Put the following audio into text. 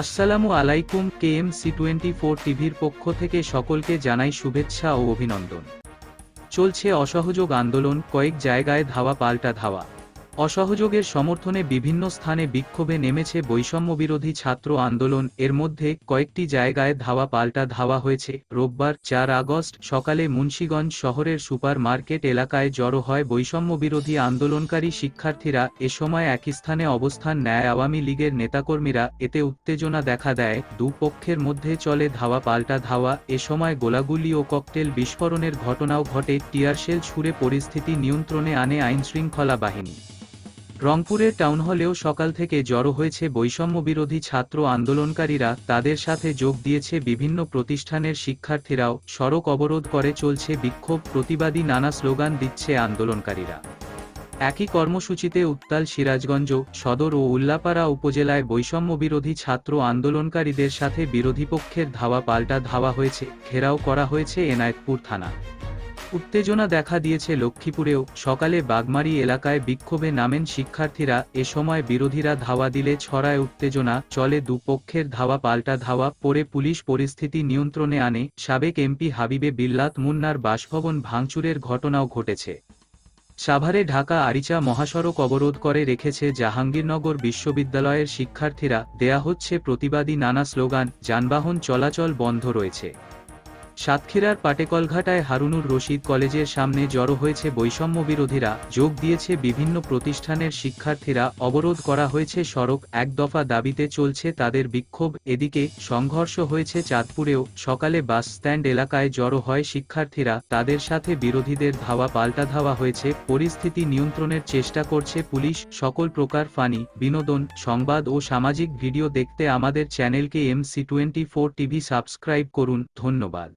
আসসালামু আলাইকুম K M C twenty four টিভির পক্ষ থেকে সকলকে জানাই শুভেচ্ছা ও অভিনন্দন। চলছে অসহযোগ আন্দোলন, কয়েক জায়গায় ধাওয়া পাল্টা ধাওয়া। অসহযোগের সমর্থনে বিভিন্ন স্থানে বিক্ষোভে নেমেছে বৈষম্যবিরোধী ছাত্র আন্দোলন। এর মধ্যে কয়েকটি জায়গায় ধাওয়া পাল্টা ধাওয়া হয়েছে। রোববার চার আগস্ট সকালে মুন্সীগঞ্জ শহরের সুপার মার্কেট এলাকায় জড়ো হয় বৈষম্যবিরোধী আন্দোলনকারী শিক্ষার্থীরা। এ সময় একই স্থানে অবস্থান নেয় আওয়ামী লীগের নেতাকর্মীরা। এতে উত্তেজনা দেখা দেয়। দুপক্ষের মধ্যে চলে ধাওয়া পাল্টা ধাওয়া। এ সময় গোলাগুলি ও ককটেল বিস্ফোরণের ঘটনাও ঘটে। টিয়ারশেল ছুড়ে পরিস্থিতি নিয়ন্ত্রণে আনে আইনশৃঙ্খলা বাহিনী। রংপুরের টাউন হলেও সকাল থেকে জড়ো হয়েছে বৈষম্যবিরোধী ছাত্র আন্দোলনকারীরা, তাদের সাথে যোগ দিয়েছে বিভিন্ন প্রতিষ্ঠানের শিক্ষার্থীরাও, সড়ক অবরোধ করে চলছে বিক্ষোভ, প্রতিবাদী নানা স্লোগান দিচ্ছে আন্দোলনকারীরা। একই কর্মসূচিতে উত্তাল সিরাজগঞ্জ, সদর ও উল্লাপাড়া উপজেলায় বৈষম্যবিরোধী ছাত্র আন্দোলনকারীদের সাথে বিরোধী পক্ষের ধাওয়া পাল্টা ধাওয়া হয়েছে, ঘেরাও করা হয়েছে এনায়েতপুর থানা উত্তেজনা দেখা দিয়েছে লক্ষ্মীপুরেও। সকালে বাগমারি এলাকায় বিক্ষোভে নামেন শিক্ষার্থীরা। এ সময় বিরোধীরা ধাওয়া দিলে ছড়ায় উত্তেজনা, চলে দুপক্ষের ধাওয়া, পাল্টা ধাওয়া, পরে পুলিশ পরিস্থিতি নিয়ন্ত্রণে আনে, সাবেক এমপি হাবিবে বিল্লাত মুন্নার বাসভবন ভাঙচুরের ঘটনাও ঘটেছে। সাভারে ঢাকা আরিচা মহাসড়ক অবরোধ করে রেখেছে জাহাঙ্গীরনগর বিশ্ববিদ্যালয়ের শিক্ষার্থীরা। দেয়া হচ্ছে প্রতিবাদী নানা স্লোগান, যানবাহন চলাচল বন্ধ রয়েছে। সাতক্ষীরার পাটেকলঘাটায় হারুনুর রশিদ কলেজের সামনে জড়ো হয়েছে বৈষম্য বিরোধীরা। যোগ দিয়েছে বিভিন্ন প্রতিষ্ঠানের শিক্ষার্থীরা। অবরোধ করা হয়েছে সড়ক। এক দফা দাবিতে চলছে তাদের বিক্ষোভ। এদিকে সংঘর্ষ হয়েছে চাঁদপুরেও। সকালে বাস স্ট্যান্ড এলাকায় জড়ো হয় শিক্ষার্থীরা। তাদের সাথে বিরোধীদের ধাওয়া পাল্টা ধাওয়া হয়েছে। পরিস্থিতি নিয়ন্ত্রণের চেষ্টা করছে পুলিশ। সকল প্রকার ফানি, বিনোদন, সংবাদ ও সামাজিক ভিডিও দেখতে আমাদের চ্যানেলকে M C twenty four TV subscribe করুন। ধন্যবাদ।